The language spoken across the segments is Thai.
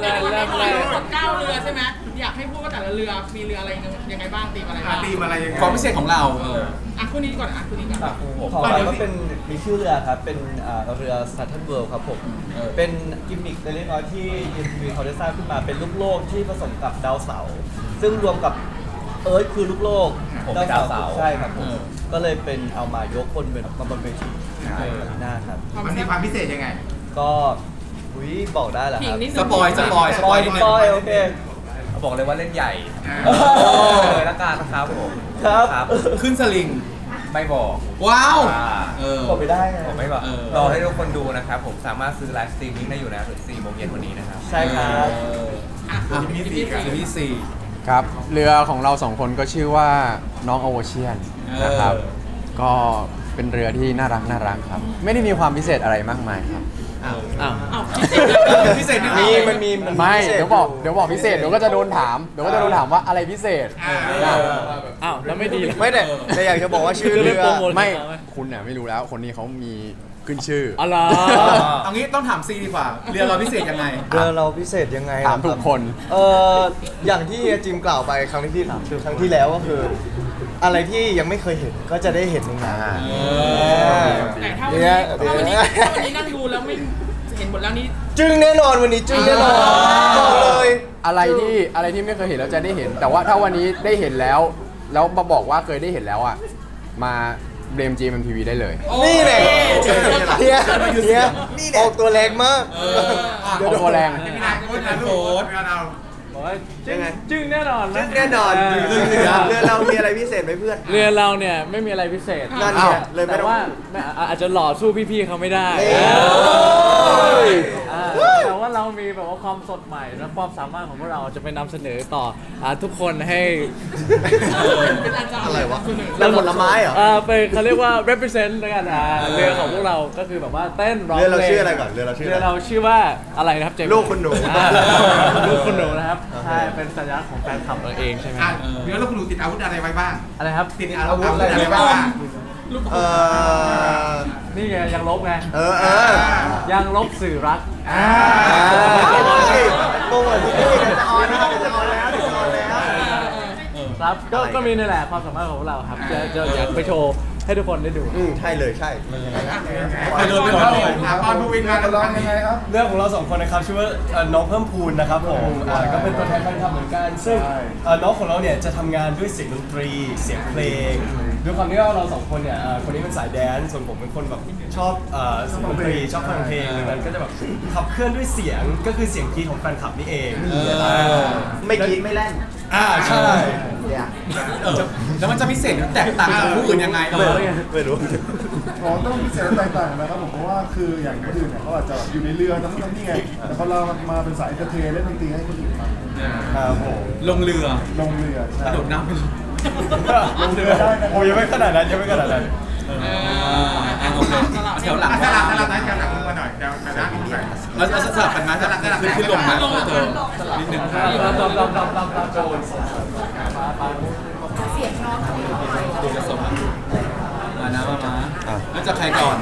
เลยเริ่เริ่มมเลเลยยทั้งหมดเก้าเรือใช่ไหมอยากให้พูดว่าแต่ละเรือมีเรืออะไรยังไงบ้างตีมอะไรบ้างตีมอะไรยังไง ความพิเศษของเราเอออะคู่นี้ก่อนอะคู่นี้ก่อน ของเราก็เป็นมีชื่อเรือครับ เป็นอ่าเรือ Saturn World ครับผม เออ เป็นกิมมิคเล็กๆน้อยๆที่ยินวีเขาได้สร้างขึ้นมาเป็นลูกโลกที่ผสมกับดาวเสาร์ซึ่งรวมกับเอิร์ธคือลูกโลกผมเป็นดาวเสาร์ใช่ครับผมเออ ก็เลยเป็นเอามายกคนเป็นมาบนเวทีในหน้าครับ มันมีความพิเศษยังไง ก็ อุ้ยบอกได้เหรอขิคงรับนิดนึง สปอยสปอยสปอยสปอยโอเคบอกเลยว่าเล่นใหญ่โอ้เลยละกันนะครับผมครับครับขึ้นสลิง ไม่บอกว้าวอ่าเออ บอกไปได้ไงผมไม่บอกเออ รอให้ทุกคนดูนะครับ ผมสามารถซื้อไลฟ์สตรีมมิ่งได้อยู่นะถึง4โมงเย็นวันนี้นะครับ ใช่ครับเอออะอะมีสี่ซีรีส์สี่ ครับเรือของเราสองคนก็ชื่อว่าน้องโอเชียนนะครับ เออ ก็เป็นเรือที่น่ารักน่ารักครับ ไม่ได้มีความพิเศษอะไรมากมายครับ อ้าวอ้าวอ้าวพิเศษเลยพิเศษนิดมีเดียวมันมีมันไม่พิศษเดี๋ยวบอกเดี๋ยวบอกพิเศษเดี๋ยวก็จะโดนถามเดี๋ยวก็จะโดนถามว่าอะไรพิเศษอ่าอะอ้าวแล้วไม่ดีเลยไม่แต่แต่อยากจะบอกว่าชื่อเรือโปรโมท ไม่คุณเนี่ยไม่รู้แล้วคนนี้เขามีขึ้นชื่ออ๋อเหรอเอางี้ต้องถามซีดีกว่า เรือเราพิเศษยังไง เรือเราพิเศษยังไงถามทุกคน เอออย่างที่จิมกล่าวไปครั้งที่ครั้งที่แล้วก็คือ อะไรที่ยังไม่เคยเห็นก็จะได้เห็นในงานอ่าแต่ถ้าวันนี้ถ้าวันนี้ถ้าวันนี้นั่งดูแล้วไม่เห็นหมดแล้วนี่ จึงแน่นอนวันนี้จึงแน่นอนบอกเลยอะไรที่อะไรที่ไม่เคยเห็นแล้วจะได้เห็น แต่ว่าถ้าวันนี้ได้เห็นแล้ว แล้วมาบอกว่าเคยได้เห็นแล้วอะมาเบรมจีมันทีวีได้เลย นี่แหละเนี่ยเนี่ยออกตัวแรงมาก เอออะเอาตัวแรง พี่นายโค้ชนะโค้ชเราบอก ว่าจึ้ยังงไง จึ้งแน่นอนนะแน่นอนเเรือเรามีอะไรพิเศษไหมเพื่อน เรือเราเนี่ยไม่มีอะไรพิเศษนั่นไงอ้าวเลยไม่แต่ต้องว่าไม่อะอาจจะหล่อสู้พี่ๆเขาไม่ได้เอ้ย อ่าแต่ ว่าเรามีแบบว่าความสดใหม่และความสามารถของพวกเราจะไปนำเสนอต่ออ่าทุกคนให้ เป็นอาจารย์อะไรวะเป็นผลไม้เหรออ่าเป็นเขาเรียกว่า represent แล้วกันอ่าเรือของพวกเราก็คือแบบว่าเต้นร้องเรือเราพลงชื่ออะไรก่อนเรือเราชื่ออะไรเรือเราชื่อว่าอะไรนะครับเจมส์ลูกคุณหนูอ่าลูกคุณหนูนะครับโอเค ใช่เป็นสัญลักษณ์ของแฟนคลับเราเองใช่ไหมอะเรือแล้วคุณหนูติดอาวุธอะไรไว้บ้าง อะไรครับติดอาวุธอะไรไว้บ้าง เออ นี่ไงยังลบไงเออเออ ยังลบสื่อรักอ่าโปรโมทที่นี่จะออนแล้วจะออนแล้วจะออนแล้ว ครับก็อะไร ก็มีนี่แหละความสามารถของพวกเราครับจะจะอยากไปโชว์ให้ทุกคนได้ดู อืมใช่เลยใช่ไปเลยไปเลยไปเลยอะตอนภูวินมากันร้องยังไงครับ เรื่องของเราสองคนนะครับชื่อว่าเอ่อน้องเพิ่มพูนนะครับผมอ่าก็เป็นตัวแทนแฟนคลับเหมือนกัน ซึ่งเอ่อน้องของเราเนี่ยจะทำงานด้วยเสียงดนตรี เสียงเพลง ด้วยความที่ว่าเราสองคนเนี่ยเอ่อคนนี้เป็นสายแดนซ์ส่วนผมเป็นคนแบบชอบเอ่อเสียงดนตรีชอบฟังเพลงดังนั้นก็จะแบบขับเคลื่อนด้วยเสียงก็คือเสียงกรีดของแฟนคลับนี่เองไม่คิดไม่เล่นอ่าใช่เนี่ยเออแล้วมันจะพิเศษหรือแตกต่างจากผู้อื่นยังไงเออไม่รู้ อ๋อต้องพิเศษแตกต่างนะครับผมเพราะว่าคืออย่างคนอื่นเนี่ยเขาอาจจะแบบอยู่ในเรือทั้งนั้นนี่ไงแต่พอเรามาเป็นสายเอนเตอร์เทนเล่นดนตรีให้คนอื่นฟังครับผมลงเรือลงเรือกใช่ระโดดน้ำไปเลย ลงเรือได้โอ้ยังไม่ขนาดนั้นยังไม่ขนาดนั้นเอออะโอเคเอาแถวหลังอะสลับสลับนะแถวหลังมาหน่อยแถวหน้าพี่หน่อยแล้วแล้วสลับกันไหมสลับขึ้นขึ้นลงไหมเออเธอนิดนึงดอมดอมดอมดอมดอมดอมโจนดูผสมมานะมามาแล้วจะใครก่อน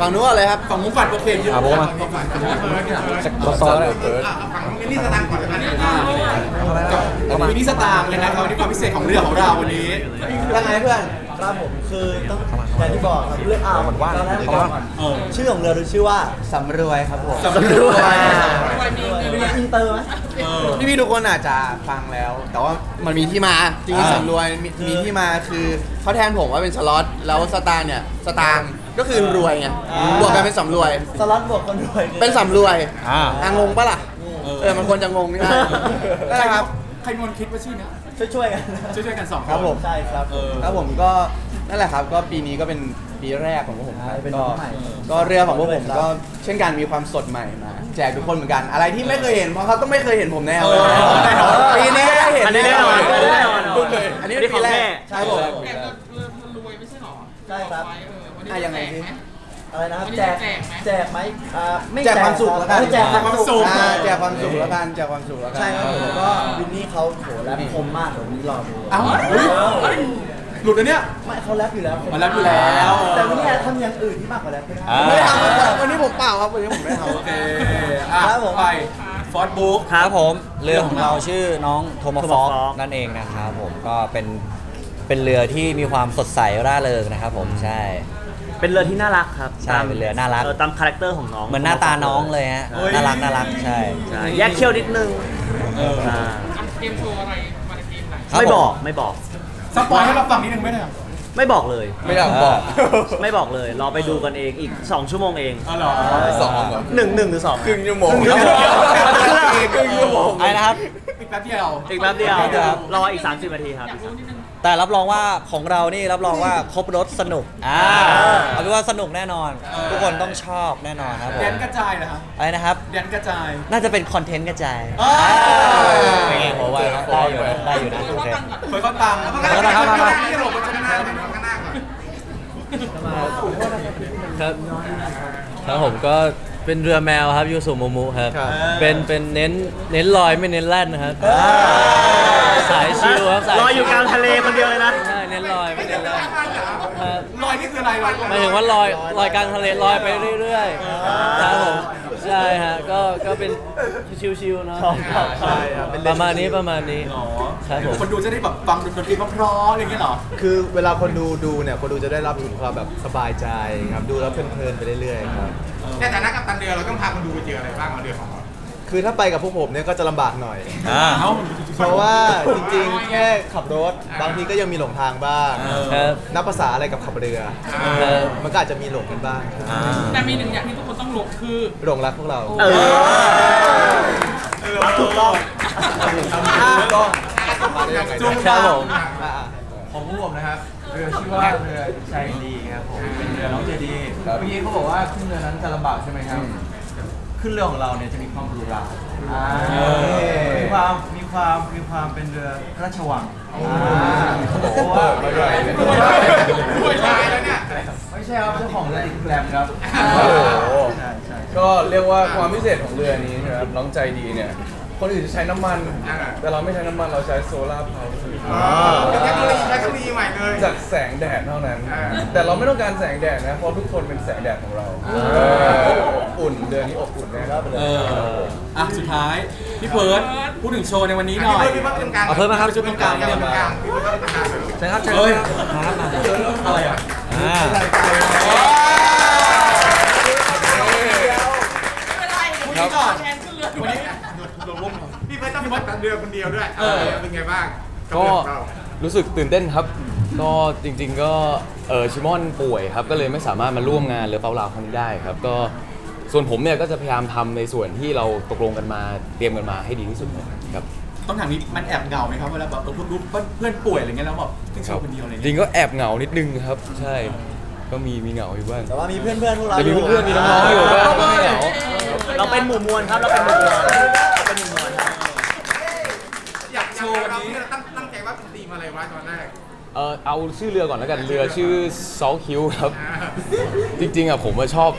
ฝั่งนู้นอะไรครับ ฝั่งมุ้งฝัดโอเคเยอะอะผมมา ฝั่งฝัดฝั่งมุ้งฝัดเนี่ยซอสเลยเปิดอะฝั่งมินนี่สตางค์ก่อนอันนี้อ่ากับมินิสตางค์เลยนะครับวันนี้ความพิเศษของเรือของเราวันนี้ยังไงเพื่อนครับผมคือต้องอย่างที่บอกครับเรื่องอ่าวมันว่างตอนแรกบอกก่อนเออชื่อของเรือเราชื่อว่าสำรวยครับผมสำรวยมีอินเตอร์ไหมเออพี่พี่ๆทุกคนอาจจะฟังแล้วแต่ว่ามันมีที่มาจริงอ่าๆสำรวยมีมีที่มาคือเขาแทนผมว่าเป็นสล็อตแล้วสตางค์เนี่ยสตางค์ ก็คือรวยไงบวกกันเป็นสำรวย สล็อตบวกคนรวยเป็นสำรวยอ่า อะงงปะล่ะเออมันควรจะงงนี่นะนั่นแหละครับ ใครมนคิดว่าชื่อเนี้ยช่วยๆกันช่วยๆกันสองคน ครับผม ใช่ครับเออ ครับผมก็นั่นแหละครับก็ปีนี้ก็เป็นปีแรกของพวกผมครับใช่เป็นก็น้องใหม่ ก็เรือของพวกผมครับก็เช่นกันมีความสดใหม่มาแจกทุกคนเหมือนกัน อะไรที่ไม่เคยเห็นเพราะเขาต้องไม่เคยเห็นผมแน่เออแน่นอนปีนี้ได้เห็นอันนี้แน่นอนแน่นอนแน่นอน พูดเลยอันนี้เป็นปีแรกใช่ผมแต่เรือเรือมันร วยไม่ใช่หรอใช่ครับไว้เออวันนี้อะยังไงแจกสิไหม อะไรนะครับวันนี้แจกแจกไหมแจกไหมอ่าไม่แจกความสุขแล้วกันแจกความสุข อ่าแจกความสุขแล้วกันแจกความสุขแล้วกัน ใช่ครับผมก็วินนี่เขาโหแรปคมมากเดี๋ยววันนี้รอดูเอ้าเฮ้ยหลุดอันเนี้ย ไม่เขาแรปอยู่แล้วมาแล้วอยู่แล้ว แต่วันนี้ทำอย่างอื่นที่มากกว่าแรปก็ได้อ่าไม่ได้ทำครับวันนี้ผมเปล่าครับวันนี้ผมไม่ได้ทำ โอเคอะครับผม ไปฟอสบุ๊ก ครับผมเรือของเราชื่อน้องโทมาฟอก Tomahawk นั่นเองนะครับผมก็เป็น เป็นเรือที่มีความสดใสร่าเริงนะครับผมใช่ เป็นเรือที่น่ารักครับใช่เป็นเรือน่ารัก ตามคาแรคเตอร์ของน้องเหมือนหน้าตาน้องเลยฮะน่ารักน่ารักใช่ใช่แยกเขี้ยวนิดนึงอ่าเกมโชว์อะไรมาในทีมไหนครับไม่บอกผมไม่บอก สปอยให้เราฟังนิดนึงไหมเนี่ยไม่บอกเลย ไม่อยากบอก ไม่บอกเลยรอไปดูกันเองอีก 2 ชั่วโมงเองอ๋อเหรอสองเหรอหนึ่งหนึ่งหรือสอง ครึ่งชั่วโมงครึ่งชั่วโมง ครึ่งชั่วโมงไอ้นะครับ อีกแป๊บเดียว อีกแป๊บเดียว ครับ รออีก 30นาทีครับ อยากรู้นิดนึง แต่รับรองว่าของเรานี่รับรองว่าครบรถสนุกอ่าเอาเป็นว่าสนุกแน่นอน ทุกคนต้องชอบแน่นอนครับผแดมนกระจายเหรอฮะอะไรนะครับ แดนกระจาย น่าจะเป็นคอนเทนต์กระจายเอ้ย เป็นไงหัวไวนะได้อยู่นะได้อยู่นะโอเคเคยเขาตังค์เอาละครับมามาที่หลบมาข้างหน้าข้างหน้าก่อน ครับครับผมก็เป็นเรือแมวครับยูสุโมมุครับเป็นเป็นเน้นเน้นลอยไม่เน้นแล่นนะครับ สายชิลครับสายลอยอยู่กลางทะเลคนเดียวเลยนะ ใช่เน้นลอยไม่เน้นแล่นครับลอยนี่คืออะไรลอยหมายถึงว่าลอยลอยกลางทะเลลอยไปเรื่อยๆครับผมใช่ฮะก็ก็เป็นชิวๆเนาะใช่ครับประมาณนี้ประมาณนี้อ๋อครับผม คนดูจะได้แบบฟังดนตรีเพราะๆอะไรอย่างเงี้ยเหรอ คือเวลาคนดูดูเนี่ยคนดูจะได้รับถึงความแบบสบายใจครับดูแล้วเพลินๆไปเรื่อยๆครับ ในฐานะกัปตันเรือเราต้องพาคนดูไปเจออะไรบ้างเอาเรือของเรา คือถ้าไปกับพวกผมเนี่ยก็จะลำบากหน่อย อ่าเพราะว่าจริงๆ แค่ขับรถบางทีก็ยังมีหลงทางบ้างครับ นับภาษาอะไรกับขับเรือ ครับ มันก็อาจจะมีหลงกันบ้างครับอ่าแต่มีหนึ่งอย่างที่ทุกคนต้องหลบคือ หลงรักพวกเราเออ ถูกต้องจุงครับผมของพวกผมนะครับเรือชื่อว่าเรือใจดีครับผมเป็นเรือน้องเจดีเมื่อกี้เขาบอกว่าขึ้นเรือนั้นจะลำบากใช่ไหมครับ ขึ้นเรือของเราเนี่ยจะมีความหรูหรามีความมีความมีความเป็นเรือพระราชวังเพราะว่าป่วยชายแล้วเนี่ยไม่ใช่ครับเจ้าของเรือติดแกรมครับโอ้โหใช่ใช่ก็เรียกว่าความพิเศษของเรือนี้นะครับน้องใจดีเนี่ยคนอื่นจะใช้น้ำมัน แต่เราไม่ใช้น้ำมันเราใช้โซลาร์พาวเวอร์เป็นเทคโนโลยีใช้เทคโนโลยีใหม่เลยจากแสงแดดเท่านั้นอ่า แต่เราไม่ต้องการแสงแดดนะ เพราะทุกคนเป็นแสงแดดของเราอบอุ่นเดือนนี้อบอุ่นแน่ครับเอออะสุดท้าย พี่เพิร์ดพูดถึงโชว์ในวันนี้หน่อย พี่เพิ่มตรงกลางเอาเพิ่มมาครับชุดตรงกลางเนี่ยตรงกลางพี่เพิ่มตรงกลางเลยใช่ครับใช่เฮ้ยครับมาอะไรอะอ่าไม่เป็นไรครับแทนขึ้นเรือวันนี้ พี่เพิ่มต้องเป็นกัปตันเรือคนเดียวด้วยเออ เป็นไงบ้างบก็เรือของเรารู้สึกตื่นเต้นครับ ก็จริงๆก็ เออชิมอนป่วยครับก็เลยไม่สามารถมาร่วมงานเรือเปล่าลาวครั้งนี้ได้ครับก็ส่วนผมเนี่ยก็จะพยายามทำในส่วนที่เราตกลงกันมาเตรียมกันมาให้ดีที่สุดครับ ต้องถามนี้มันแอบเหงาไหมครับเวลาแบบเออรู้เพื่อนป่วยอะไรเงี้ยแล้วแบบขึ้นโชว์คนเดียวอะไรจริเงี้ยงก็แอบเหงานิดนึงครับ ใช่ ก็มีมีเหงาอยู่บ้างแต่ว่ามีเพื่อนๆพวกเราแต่มีเพื่อนๆมีน้องๆอยู่ก็ก็ไม่เหงาเราเป็นหมู่มวลครับ เราเป็นหมู่มวลเราเป็นหมู่มวลครับ อยากโชว์วันนี้เราตั้งตั้งใจว่าเป็นธีมอะไรวะตอนแรก เออเอาชื่อเรือก่อนแล้วกันเรือชื่อซอลคิวครับ จริงๆอะผมอะชอบ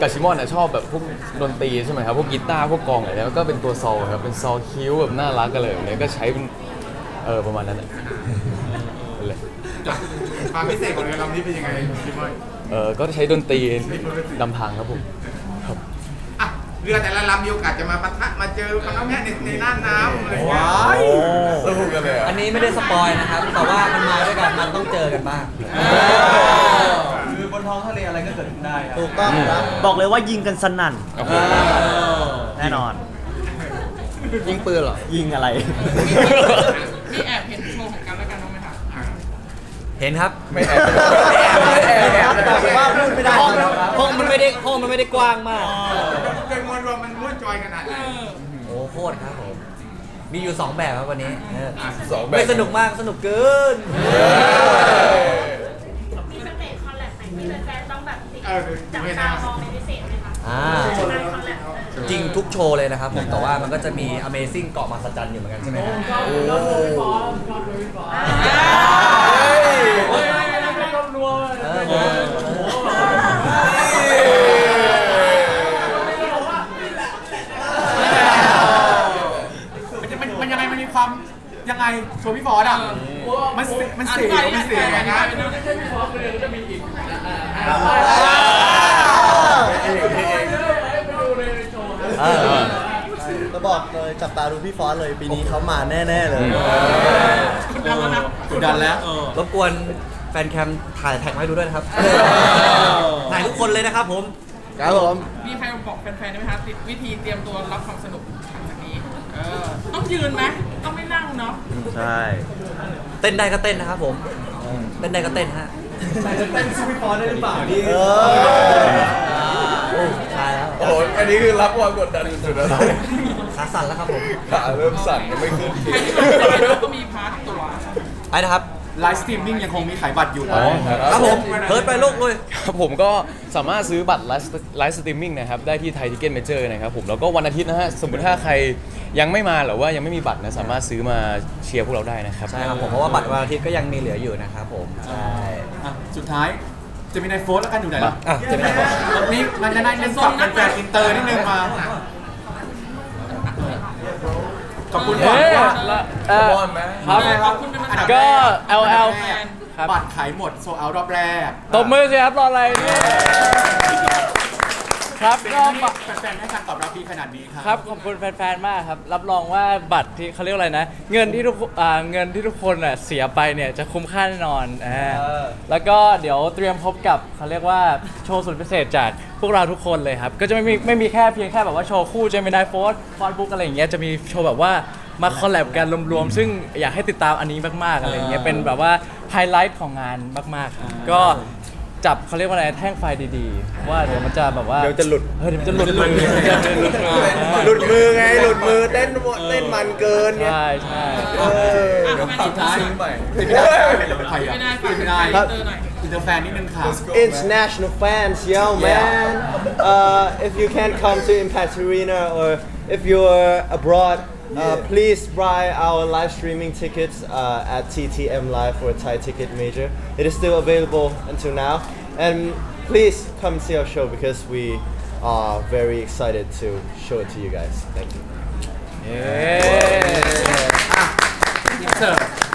กับชิมอนอะชอบแบบพวกดนตรีใช่ไหมครับพวกกีตาร์พวกกลองอะไรแล้วก็เป็นตัวซอลครับเป็นซอลคิวแบบน่ารักกันเลยแบบนี้ก็ใช้เป็นเออประมาณนั้นแหละนั่นแหละความพิเศษของเรือลำนี้เป็นยังไงพี่เพิ่มเออก็ใช้ดนตรีนำทางครับผมครับอะ เรือแต่ละลำมีโอกาสจะมาปะทะมาเจอกันน้องแม่ในในน่านน้ำอะไรเงี้ยสนุกกันเลยอันนี้ไม่ได้สปอยนะครับ แต่ว่ามันมาด้วยกันมันต้องเจอกันบ้าง คือบนท้องทะเลอะไรก็เกิดขึ้นได้ครับ ถูกต้องครับ บอกเลยว่ายิงกันสนั่นแน่นอน ยิงปืนเหรอ ยิงอะไร เห็นครับ ไม่แอบไม่แอบไม่แอบแต่ว่าพูดไม่ได้ห้องห้องมันไม่ได้ห้องมันไม่ได้กว้างมากโดยมวลรวมมันม่วนจอยขนาดไหนโอ้โคตรครับผมมีอยู่สองแบบครับวันนี้เออสองแบบไม่สนุกมากสนุกเกินมีสเตจคอลแลบไหนที่แฟนๆต้องแบบติดเออจับไม่ตาได้มองเป็นพิเศษไหมคะอ่างานคอลแลบเออจริงทุกโชว์เลยนะครับผมแต่ว่ามันก็จะมี Amazing เกาะมหัศจรรย์อยู่เหมือนกันใช่ไหมครับโอ้เออ มันจะมันมันยังไงมันมีความยังไงโชว์พี่ฟอร์ดอะมันเสมันเสียมันเสียวยังไงไม่ใช่พี่ฟอกเลยจะมีอีกเออจะ บอกเลยจับตาดูพี่ฟอสเลยปีนี้เขามาแน่ ๆ เลยกดดันแล้วนะกดดันแล้วเออ รบกวนแฟนแคมถ่ายแท็กมาให้ดูด้วยนะครับถ่ายทุกคนเลยนะครับผม ครับผม มีใครบอกแฟนๆได้ไหมคะติดวิธีเตรียมตัวรับความสนุกหลังจากนี้ เออ ต้องยืนไหมต้องไม่นั่งเนาะ ใช่เต้นได้ก็เต้นนะครับผม เต้นได้ก็เต้นฮะแต่จะเต้นซูเปอร์ฟอร์ได้หรือเปล่านี่เออใช่แล้ว โอ้โหอันนี้คือรับความกดดันสุดๆแล้วขา สั่นแล้วครับผมขาเริ่มสั่นยังไม่ขึ้นใครที่มาเจอเราก็มีพาร์ทตัว ไอ้นะครับไลฟ์สตรีมมิ่งยังคงมีขายบัตรอยู่ตอนนี้ครับผมเพิร์ดไปลูกเลยครับผมก็สามารถซื้อบัตรไลฟ์ไลฟ์สตรีมมิ่งนะครับ ได้ที่ไทยทิเก็ตเมเจอร์นะครับผมแล้วก็วันอาทิตย์นะฮะ สมมติถ้าใครยังไม่มาหรือว่ายังไม่มีบัตรนะ สามารถซื้อมาเชียร์พวกเราได้นะครับ ใช่ครับผมเพราะว่าบัตรวันอาทิตย์ก็ยังมีเหลืออยู่นะครับผมใช่อะสุดท้ายจะมีในโฟนแล้วกันอยู่ไหนล่ะอะจะเป็นอะไรวันนี้มันจะได้เล่นกับแฟนๆอินเตอร์นิดนึงมา ขอบคุณก่อนว่าบอลไหมครับขอบคุณเป็นภาษาก็ LL ครับ บัตรขายหมดโซเอารอบแรก ตบมือสิครับรออะไรเนี่ย ครับก็ แฟนๆให้การตอบรับดีขนาดนี้ครับครับขอบคุณแฟนๆ มากครับ รับรองว่าบัตรที่เขาเรียกว่าอะไรนะ เงินที่ทุกอ่าเงินที่ทุกคนอะเสียไปเนี่ยจะคุ้มค่าแน่นอนอ่าแล้วก็เดี๋ยวเตรียมพบกับเขาเรียกว่าโชว์สุดพิเศษจากพวกเราทุกคนเลยครับ ก็จะไม่มีไม่มีแค่เพียงแค่แบบว่าโชว์คู่เจมินายโฟร์ฟอนบุ๊กอะไรอย่างเงี้ยจะมีโชว์แบบว่ามาคอลแลบกันรวมๆ ซึ่งอยากให้ติดตามอันนี้มากๆอะไรอย่างเงี้ยเป็นแบบว่าไฮไลท์ของงานมากๆครับก็ จับเขาเรียกว่าอะไรแท่งไฟดีๆ ว่าเดี๋ยวมันจะแบบว่าเดี๋ยวจะหลุดเออเดี๋ยวมันจะหลุดมือมันจะหลุดมือหลุดมือไงหลุดมือเต้นเต้นมันเกินเนี่ยใช่ใช่เอออะสุดท้ายไม่เป็นไม่ได้เป็นใครอะได้ฝากเป็นเป็นไม่ได้อินเตอร์หน่อยอินเตอร์แฟนนิดนึงค่ะ international fans, yo man. Uh, if you can't come to Impact Arena or if you're abroad, uh, please buy our live streaming tickets uh, at TTM Live for Thai Ticket Major. It is still available until now, and please come see our show because we are very excited to show it to you guys. Thank you. เย้ อินเสิร์ต